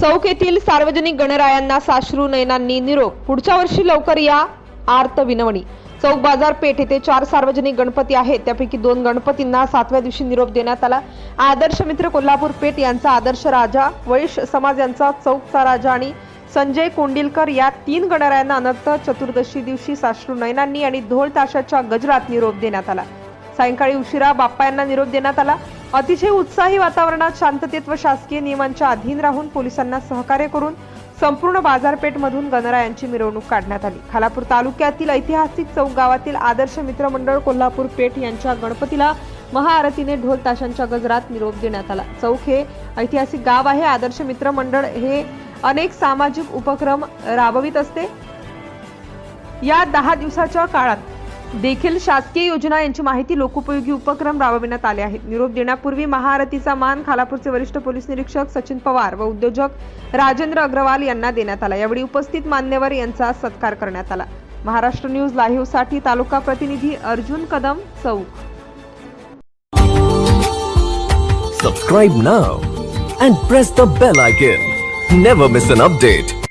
चौक येथील सार्वजनिक गणरायांना साश्रू नयनांनी निरोप. पुढच्या वर्षी लवकर या आर्त विनवणी. चौक बाजारपेठ येथे चार सार्वजनिक गणपती आहेत. त्यापैकी दोन गणपतींना सातव्या दिवशी निरोप देण्यात आला. आदर्श मित्र कोल्हापूर पेठ यांचा आदर्श राजा वैश समाज यांचा चौकचा राजा आणि संजय कोंडिलकर या तीन गणरायांना अनंत चतुर्दशी दिवशी साश्रू नयनांनी आणि ढोल ताशाच्या गजरात निरोप देण्यात आला. सायंकाळी उशिरा बाप्पा यांना निरोप देण्यात आला. अतिशय उत्साही वातावरणात शांततेत व शासकीय नियमांच्या अधीन राहून पोलिसांना सहकार्य करून संपूर्ण बाजारपेठमधून गणरायांची मिरवणूक काढण्यात आली. खालापूर तालुक्यातील ऐतिहासिक चौक गावातील आदर्श मित्र मंडळ कोल्हापूर पेठ यांच्या गणपतीला महाआरतीने ढोल ताशांच्या गजरात निरोप देण्यात आला. चौक हे ऐतिहासिक गाव आहे. आदर्श मित्र मंडळ हे अनेक सामाजिक उपक्रम राबवित असते. या दहा दिवसाच्या काळात देखील शासकीय योजना यांची माहिती लोकोपयोगी उपक्रम राबविण्यात आले आहेत. निरोप देण्यापूर्वी महाआरतीचा मान खालापूरचे वरिष्ठ पोलीस निरीक्षक सचिन पवार व उद्योजक राजेंद्र अग्रवाल यांना देण्यात आला. यावेळी उपस्थित मान्यवर यांचा सत्कार करण्यात आला. महाराष्ट्र न्यूज लाईव्हसाठी तालुका प्रतिनिधी अर्जुन कदम चौक. Subscribe now and press the bell icon never miss an update